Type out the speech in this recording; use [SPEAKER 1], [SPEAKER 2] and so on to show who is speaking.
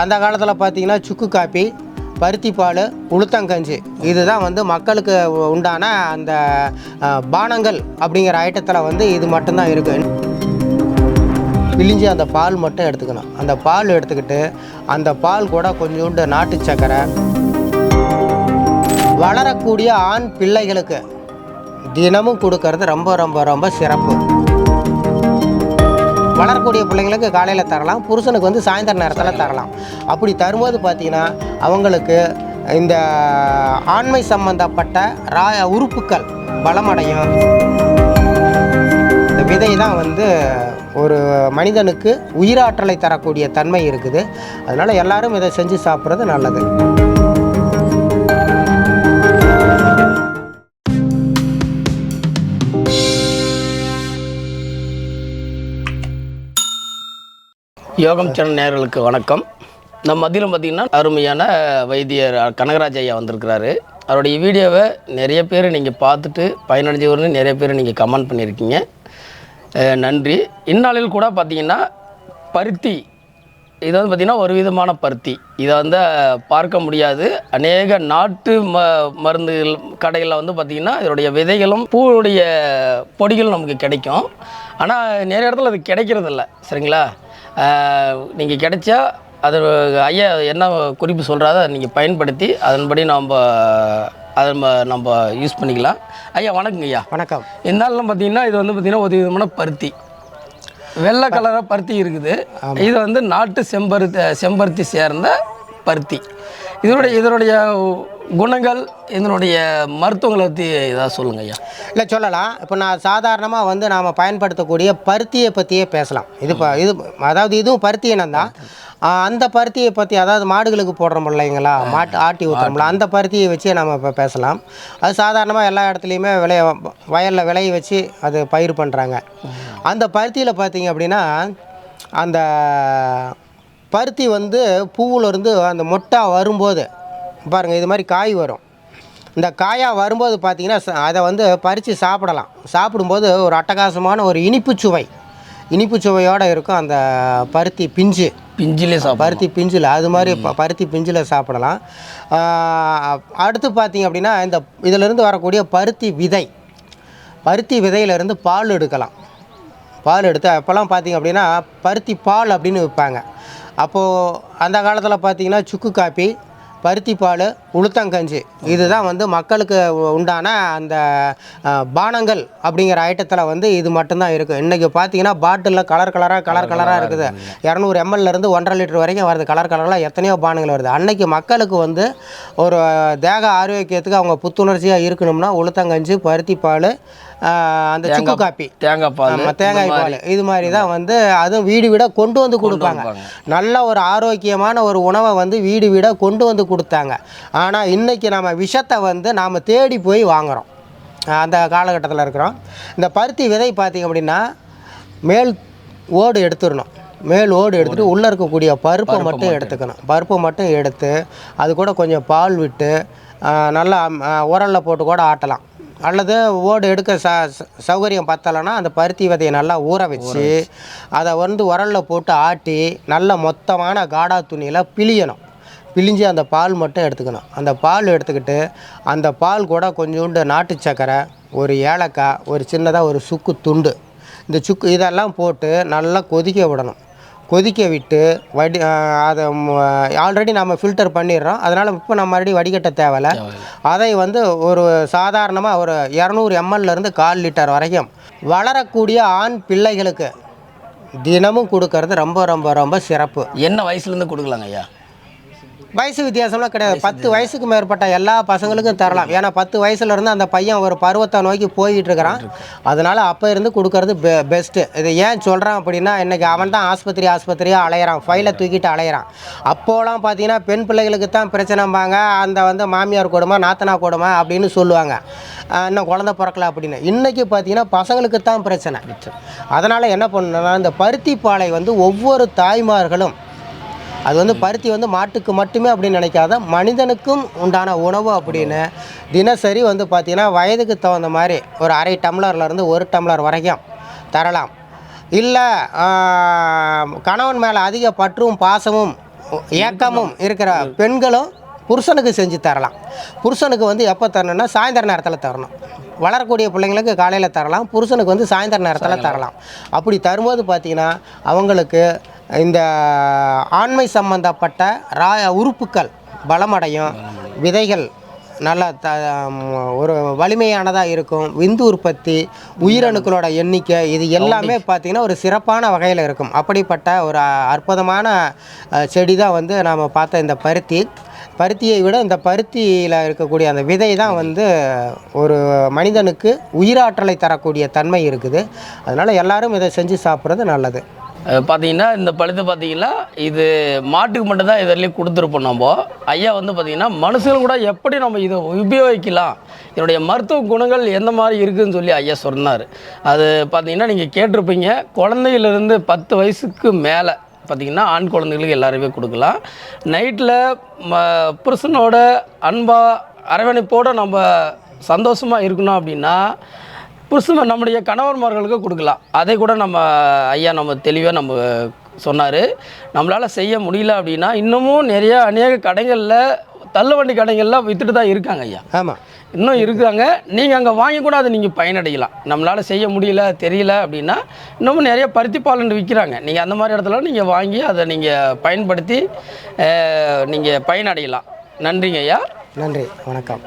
[SPEAKER 1] அந்த காலத்தில் பார்த்தீங்கன்னா சுக்கு காப்பி பருத்தி பால் உளுத்தங்கஞ்சி. இதுதான் வந்து மக்களுக்கு உண்டான அந்த பானங்கள் அப்படிங்கிற ஐட்டத்தில் வந்து இது மட்டும்தான் இருக்குது பிழிஞ்சு அந்த பால் மட்டும் எடுத்துக்கணும். அந்த பால் எடுத்துக்கிட்டு அந்த பால் கூட கொஞ்சோண்டு நாட்டு சக்கரை. வளரக்கூடிய ஆண் பிள்ளைகளுக்கு தினமும் கொடுக்கறது ரொம்ப ரொம்ப ரொம்ப சிறப்பு. வளரக்கூடிய பிள்ளைங்களுக்கு காலையில் தரலாம். புருஷனுக்கு வந்து சாயந்தர நேரத்தில் தரலாம். அப்படி தரும்போது பார்த்தீங்கன்னா அவங்களுக்கு இந்த ஆண்மை சம்பந்தப்பட்ட ரா உறுப்புக்கள் பலமடையும். இந்த விதை தான் வந்து ஒரு மனிதனுக்கு உயிராற்றலை தரக்கூடிய தன்மை இருக்குது. அதனால் எல்லாரும் இதை செஞ்சு சாப்பிட்றது நல்லது.
[SPEAKER 2] யோகம் சேனல் நேர்களுக்கு வணக்கம். நம்ம மத்தியில் பார்த்திங்கன்னா அருமையான வைத்தியர் கனகராஜ் ஐயா வந்திருக்கிறாரு. அவருடைய வீடியோவை நிறைய பேர் நீங்கள் பார்த்துட்டு பயனடைஞ்சவர்னு நிறைய பேர் நீங்கள் கமெண்ட் பண்ணியிருக்கீங்க. நன்றி. இந்நாளில் கூட பார்த்தீங்கன்னா பருத்தி இது வந்து பார்த்திங்கன்னா ஒரு விதமான பருத்தி. இதை வந்து பார்க்க முடியாது. அநேக நாட்டு ம மருந்து கடைகளில் வந்து பார்த்திங்கன்னா இதனுடைய விதைகளும் பூவுடைய பொடிகளும் நமக்கு கிடைக்கும். ஆனால் நிறைய இடத்துல அது கிடைக்கிறதில்ல. சரிங்களா? நீங்கள் கிடைச்சா அது ஐயா என்ன குறிப்பு சொல்கிறாரோ அதை நீங்கள் பயன்படுத்தி அதன்படி நம்ம அதை நம்ம நம்ம யூஸ் பண்ணிக்கலாம். ஐயா வணக்கங்க ஐயா.
[SPEAKER 1] வணக்கம்.
[SPEAKER 2] இந்நாளில் பார்த்தீங்கன்னா இது வந்து பார்த்தீங்கன்னா ஒரு விதமான பருத்தி. வெள்ளை கலராக பருத்தி இருக்குது. இது வந்து நாட்டு செம்பருத்தி செம்பருத்தி சேர்ந்த பருத்தி. இதனுடைய இதனுடைய குணங்கள் இதனுடைய மருத்துவங்களை பற்றி ஏதாவது சொல்லுங்க ஐயா.
[SPEAKER 1] இல்லை சொல்லலாம். இப்போ நான் சாதாரணமாக வந்து நாம் பயன்படுத்தக்கூடிய பருத்தியை பற்றியே பேசலாம். இது இப்போ இது அதாவது இதுவும் பருத்தி இனம் தான். அந்த பருத்தியை பற்றி அதாவது மாடுகளுக்கு போடுறோம் இல்லைங்களா? மாட்டு ஆட்டி ஊற்றுறோம்ல அந்த பருத்தியை வச்சே நம்ம இப்போ பேசலாம். அது சாதாரணமாக எல்லா இடத்துலையுமே விளைய வயலில் விளைய வச்சு அது பயிர் பண்ணுறாங்க அந்த பருத்தியில் பார்த்தீங்க அப்படின்னா அந்த பருத்தி வந்து பூவிலேருந்து அந்த மொட்டை வரும்போது பாருங்கள் இது மாதிரி காய் வரும். இந்த காயாக வரும்போது பார்த்தீங்கன்னா அதை வந்து பறித்து சாப்பிடலாம். சாப்பிடும்போது ஒரு அட்டகாசமான ஒரு இனிப்பு சுவை. இனிப்பு சுவையோடு இருக்கும் அந்த பருத்தி பிஞ்சு.
[SPEAKER 2] பிஞ்சிலே
[SPEAKER 1] பருத்தி பிஞ்சில் அது மாதிரி பருத்தி பிஞ்சில் சாப்பிடலாம். அடுத்து பார்த்தீங்க அப்படின்னா இந்த இதிலிருந்து வரக்கூடிய பருத்தி விதை. பருத்தி விதையிலேருந்து பால் எடுக்கலாம். பால் எடுத்து அப்போல்லாம் பார்த்தீங்க அப்படின்னா பருத்தி பால் அப்படின்னு விற்பாங்க. அப்போது அந்த காலத்தில் பார்த்தீங்கன்னா சுக்கு காப்பி பருத்தி பால் உளுத்தங்கஞ்சி இதுதான் வந்து மக்களுக்கு உண்டான அந்த பானங்கள் அப்படிங்கிற ஐட்டத்தில் வந்து இது மட்டும்தான் இருக்குது இன்றைக்கி பார்த்தீங்கன்னா பாட்டிலில் கலர் கலராக கலர் கலராக இருக்குது. இரநூறு எம்எல்லேருந்து ஒன்றரை லிட்டர் வரைக்கும் வருது. கலர் கலரில் எத்தனையோ பானங்கள் வருது. அன்னைக்கு மக்களுக்கு வந்து ஒரு தேக ஆரோக்கியத்துக்கு அவங்க புத்துணர்ச்சியாக இருக்கணும்னா உளுத்தங்கஞ்சி பருத்தி பால் அந்த சுக்கு காப்பி.
[SPEAKER 2] தேங்காய் பால்
[SPEAKER 1] தேங்காய் பால். இது மாதிரி தான் வந்து அதுவும் வீடு வீட கொண்டு வந்து கொடுப்பாங்க. நல்ல ஒரு ஆரோக்கியமான ஒரு உணவை வந்து வீடு வீட கொண்டு வந்து கொடுத்தாங்க. ஆனால் இன்னைக்கு நம்ம விஷத்தை வந்து நாம் தேடி போய் வாங்குகிறோம் அந்த காலகட்டத்தில் இருக்கிறோம். இந்த பருத்தி விதை பார்த்திங்க அப்படின்னா மேல் ஓடு எடுத்துடணும். மேல் ஓடு எடுத்துட்டு உள்ளே இருக்கக்கூடிய பருப்பை மட்டும் எடுத்துக்கணும். பருப்பை மட்டும் எடுத்து அது கூட கொஞ்சம் பால் விட்டு நல்லா உரலில் போட்டு கூட ஆட்டலாம். அல்லது ஓடு எடுக்க ச- சௌகரியம் பத்தலைன்னா அந்த பருத்தி விதையை நல்லா ஊற வச்சு. அதை வந்து உரலில் போட்டு ஆட்டி நல்ல மொத்தமான காடா துணியில் பிழியணும். பிழிஞ்சு அந்த பால் மட்டும் எடுத்துக்கணும். அந்த பால் எடுத்துக்கிட்டு அந்த பால் கூட கொஞ்சோண்டு நாட்டு சக்கரை ஒரு ஏலக்காய் ஒரு சின்னதாக ஒரு சுக்கு துண்டு. இந்த சுக்கு இதெல்லாம் போட்டு நல்லா கொதிக்க விடணும். கொதிக்க விட்டு வடி அதை ஆல்ரெடி நம்ம ஃபில்டர் பண்ணிடுறோம். அதனால் இப்போ நம்ம மறுபடியும் வடிகட்ட தேவையில்ல. அதை வந்து ஒரு சாதாரணமாக ஒரு இரநூறு எம்எல்லேருந்து கால் லிட்டர் வரைக்கும் வளரக்கூடிய ஆண் பிள்ளைகளுக்கு தினமும் கொடுக்கறது ரொம்ப ரொம்ப ரொம்ப சிறப்பு.
[SPEAKER 2] என்ன வயசுலேருந்து கொடுக்கலாங்க ஐயா?
[SPEAKER 1] வயசு வித்தியாசம்லாம் கிடையாது. பத்து வயசுக்கு மேற்பட்ட எல்லா பசங்களுக்கும் தரலாம். ஏன்னா பத்து வயசுல இருந்து அந்த பையன் ஒரு பருவத்தை நோக்கி போய்கிட்டு இருக்கிறான் அதனால அப்போ இருந்து கொடுக்கறது பெ பெஸ்ட்டு இது ஏன் சொல்கிறான் அப்படின்னா இன்னைக்கு அவன் தான் ஆஸ்பத்திரி ஆஸ்பத்திரியாக அலையிறான். ஃபைலை தூக்கிட்டு அலையிறான். அப்போலாம் பார்த்தீங்கன்னா பெண் பிள்ளைகளுக்கு தான் பிரச்சனைம்பாங்க. அந்த வந்து மாமியார் கொடுமை நாத்தனா கொடுமை அப்படின்னு சொல்லுவாங்க. இன்னும் குழந்தை பிறக்கல அப்படின்னு. இன்றைக்கி பார்த்தீங்கன்னா பசங்களுக்கு தான் பிரச்சனை. அதனால் என்ன பண்ணணும்னா இந்த பருத்தி பாலை வந்து ஒவ்வொரு தாய்மார்களும் அது வந்து பருத்தி வந்து மாட்டுக்கு மட்டுமே அப்படின்னு நினைக்காத மனிதனுக்கும் உண்டான உணவு அப்படின்னு தினசரி வந்து பார்த்திங்கன்னா வயதுக்கு தகுந்த மாதிரி ஒரு அரை டம்ளர்லேருந்து ஒரு டம்ளர் வரைக்கும் தரலாம். இல்லை கணவன் மேலே அதிக பற்றும் பாசமும் ஏக்கமும் இருக்கிற பெண்களும் புருஷனுக்கு செஞ்சு தரலாம். புருஷனுக்கு வந்து எப்போ தரணும்னா சாயந்தர நேரத்தில் தரணும். வளரக்கூடிய பிள்ளைங்களுக்கு காலையில் தரலாம் புருஷனுக்கு வந்து சாயந்தர நேரத்தில் தரலாம். அப்படி தரும்போது பார்த்திங்கன்னா அவங்களுக்கு இந்த ஆண்மை சம்பந்தப்பட்ட ரா உறுப்புக்கள் பலமடையும். விதைகள் நல்ல த ஒரு வலிமையானதாக இருக்கும். விந்து உற்பத்தி உயிரணுக்களோட எண்ணிக்கை இது எல்லாமே பார்த்திங்கன்னா ஒரு சிறப்பான வகையில் இருக்கும். அப்படிப்பட்ட ஒரு அற்புதமான செடி தான் வந்து நாம் பார்த்த இந்த பருத்தி. பருத்தியை விட இந்த பருத்தியில் இருக்கக்கூடிய அந்த விதை தான் வந்து ஒரு மனிதனுக்கு உயிராற்றலை தரக்கூடிய தன்மை இருக்குது. அதனால் எல்லாரும் இதை செஞ்சு சாப்பிட்றது நல்லது.
[SPEAKER 2] பார்த்தீங்கன்னா இந்த பழுத்து பார்த்தீங்கன்னா இது மாட்டுக்கு மட்டும்தான் இதெல்லாம் கொடுத்துருப்போம் நம்ம. ஐயா வந்து பார்த்தீங்கன்னா மனுஷன் கூட எப்படி நம்ம இதை உபயோகிக்கலாம்? இதனுடைய மருத்துவ குணங்கள் எந்த மாதிரி இருக்குதுன்னு சொல்லி ஐயா சொன்னார். அது பார்த்தீங்கன்னா நீங்கள் கேட்டிருப்பீங்க. குழந்தையிலேருந்து பத்து வயசுக்கு மேலே பார்த்தீங்கன்னா ஆண் குழந்தைகளுக்கு எல்லாருமே கொடுக்கலாம். நைட்டில் ம புருஷனோட அன்பாக அரவணைப்போடு நம்ம சந்தோஷமாக இருக்கணும் அப்படின்னா புருஷன் நம்முடைய கணவன்மார்களுக்கு கொடுக்கலாம். அதை கூட நம்ம ஐயா நம்ம தெளிவாக நம்ம சொன்னார். நம்மளால் செய்ய முடியல அப்படின்னா இன்னமும் நிறைய அநேக கடைகளில் தள்ளுவண்டி கடைகள்லாம் விற்றுட்டு தான் இருக்காங்க ஐயா.
[SPEAKER 1] ஆமாம்
[SPEAKER 2] இன்னும் இருக்காங்க. நீங்கள் அங்கே வாங்கி கூட அதை நீங்கள் பயனடையலாம். நம்மளால் செய்ய முடியல தெரியல அப்படின்னா இன்னமும் நிறைய பருத்தி பாலன் விற்கிறாங்க நீங்கள் அந்த மாதிரி இடத்துல நீங்கள் வாங்கி அதை நீங்கள் பயன்படுத்தி நீங்கள் பயனடையலாம். நன்றிங்க ஐயா.
[SPEAKER 1] நன்றி. வணக்கம்.